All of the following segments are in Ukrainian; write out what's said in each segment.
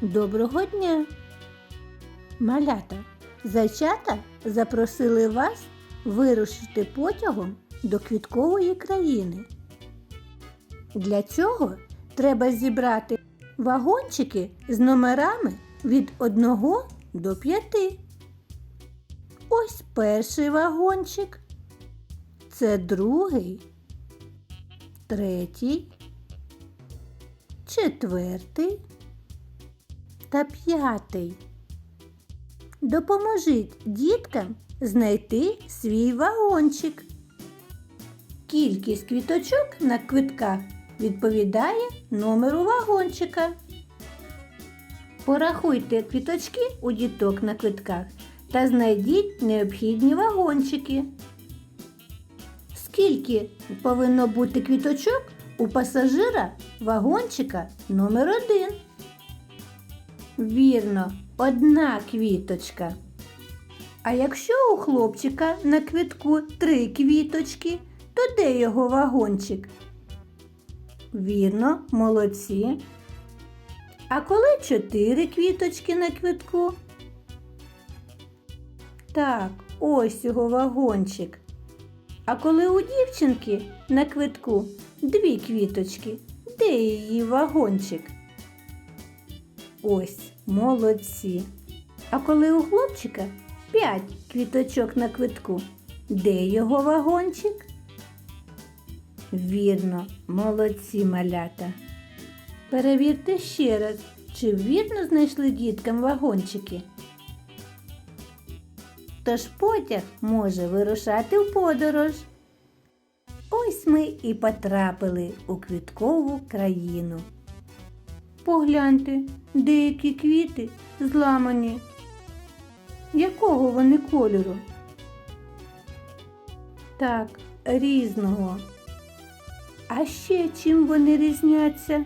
Доброго дня! Малята, зайчата запросили вас вирушити потягом до квіткової країни. Для цього треба зібрати вагончики з номерами від 1 до 5. Ось перший вагончик. Це другий, третій, четвертий та п'ятий. Допоможіть діткам знайти свій вагончик. Кількість квіточок на квитках відповідає номеру вагончика. Порахуйте квіточки у діток на квитках та знайдіть необхідні вагончики. Скільки повинно бути квіточок у пасажира вагончика номер один? Вірно, одна квіточка. А якщо у хлопчика на квитку три квіточки, то де його вагончик? Вірно, молодці. А коли чотири квіточки на квитку? Так, ось його вагончик. А коли у дівчинки на квитку дві квіточки, де її вагончик? Ось, молодці. А коли у хлопчика п'ять квіточок на квитку, де його вагончик? Вірно, молодці малята. Перевірте ще раз, чи вірно знайшли діткам вагончики. Тож потяг може вирушати в подорож. Ось ми і потрапили у квіткову країну. Погляньте, деякі квіти зламані. Якого вони кольору? Так, різного. А ще чим вони різняться?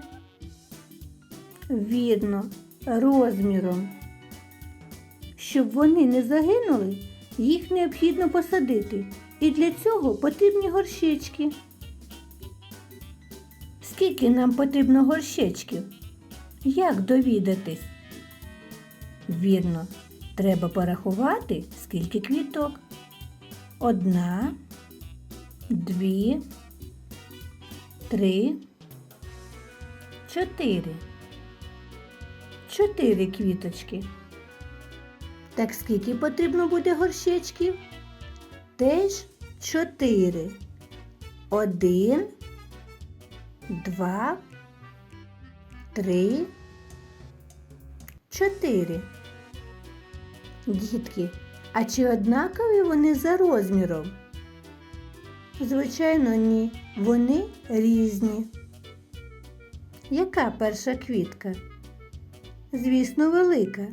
Вірно, розміром. Щоб вони не загинули, їх необхідно посадити. І для цього потрібні горщечки. Скільки нам потрібно горщечків? Як довідатись? Вірно, треба порахувати, скільки квіток. Одна, дві, три, чотири. Чотири квіточки. Так скільки потрібно буде горщечків? Теж чотири. Один, два, три, чотири. Дітки, а чи однакові вони за розміром? Звичайно, ні. Вони різні. Яка перша квітка? Звісно, велика.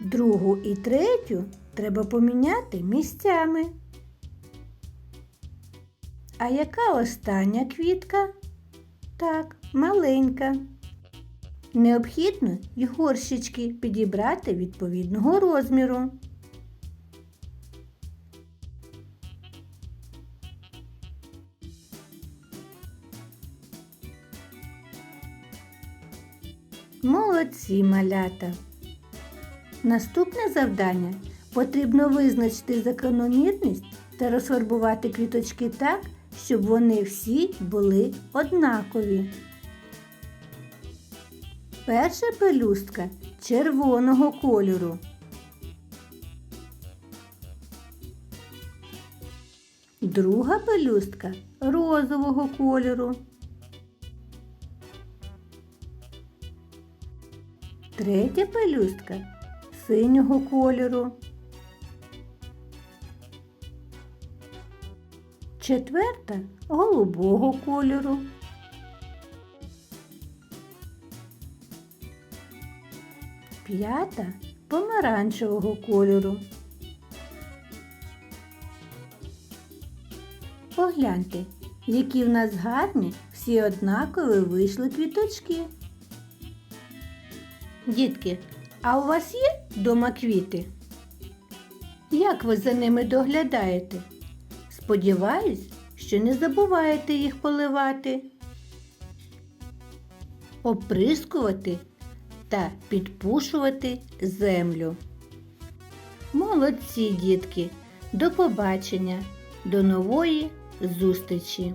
Другу і третю треба поміняти місцями. А яка остання квітка? Так, маленька. Необхідно горщички підібрати відповідного розміру. Молодці малята! Наступне завдання потрібно визначити закономірність та розфарбувати квіточки так, щоб вони всі були однакові. Перша пелюстка червоного кольору. Друга пелюстка розового кольору. Третя пелюстка синього кольору. Четверта голубого кольору. П'ята помаранчевого кольору. Погляньте, які в нас гарні всі однакові вийшли квіточки. Дітки, а у вас є дома квіти? Як ви за ними доглядаєте? Сподіваюсь, що не забуваєте їх поливати, оприскувати та підпушувати землю. Молодці, дітки! До побачення, до нової зустрічі!